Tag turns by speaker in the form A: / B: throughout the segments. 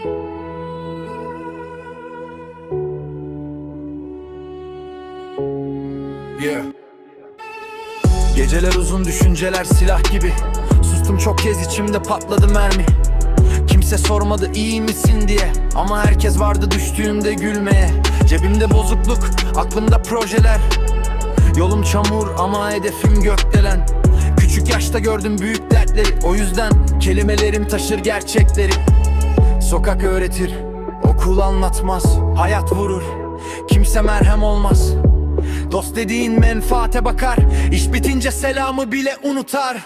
A: Yeah. Geceler uzun düşünceler silah gibi. Sustum çok kez içimde patladı mermi. Kimse sormadı iyi misin diye. Ama herkes vardı düştüğümde gülmeye. Cebimde bozukluk, aklımda projeler. Yolum çamur ama hedefim gökdelen. Küçük yaşta gördüm büyük dertleri. O yüzden kelimelerim taşır gerçekleri Sokak öğretir, okul anlatmaz Hayat vurur, kimse merhem olmaz. Dost dediğin menfaate bakar. İş bitince selamı bile unutar.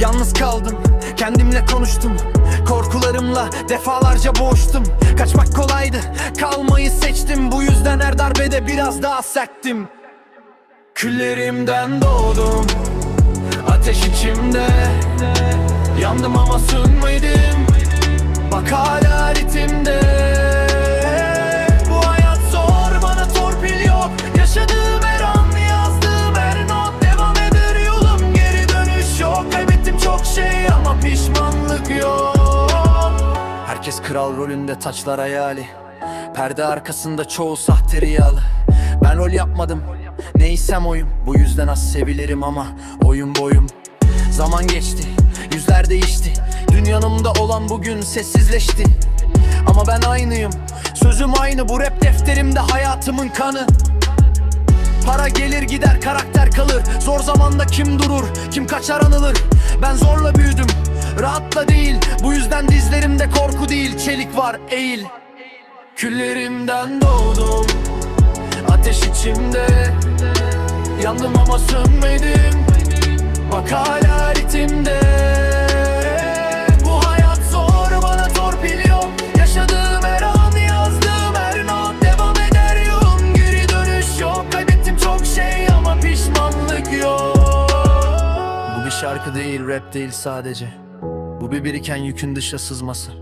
A: Yalnız kaldım, kendimle konuştum. Korkularımla defalarca boğuştum. Kaçmak kolaydı, kalmayı seçtim. Bu yüzden her darbede biraz daha serttim. Küllerimden doğdum Ateş içimde. Yandım ama sönmedim Bak hala Bu hayat zor bana torpil yok. Yaşadığım her an yazdığım her not Devam eder yolum geri dönüş yok. Kaybettim çok şey ama pişmanlık yok. Herkes kral rolünde taçlar hayali. Perde arkasında çoğu sahte riyalı. Ben rol yapmadım Neysem oyum. Bu yüzden az sevilirim ama oyun boyum. Zaman geçti Yüzler değişti. Dün yanımda olan bugün sessizleşti. Ama ben aynıyım. Sözüm aynı. Bu rap defterimde hayatımın kanı. Para gelir gider karakter kalır. Zor zamanda kim durur kim kaçar anılır. Ben zorla büyüdüm. Rahatla değil. Bu yüzden dizlerimde korku değil. Çelik var eğil. Küllerimden doğdum. Ateş içimde. Yandım ama sönmedim şarkı değil rap değil sadece. Bu bir biriken yükün dışa sızması.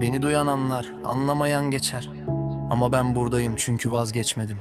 A: Beni duyan anlar anlamayan geçer. Ama ben buradayım çünkü vazgeçmedim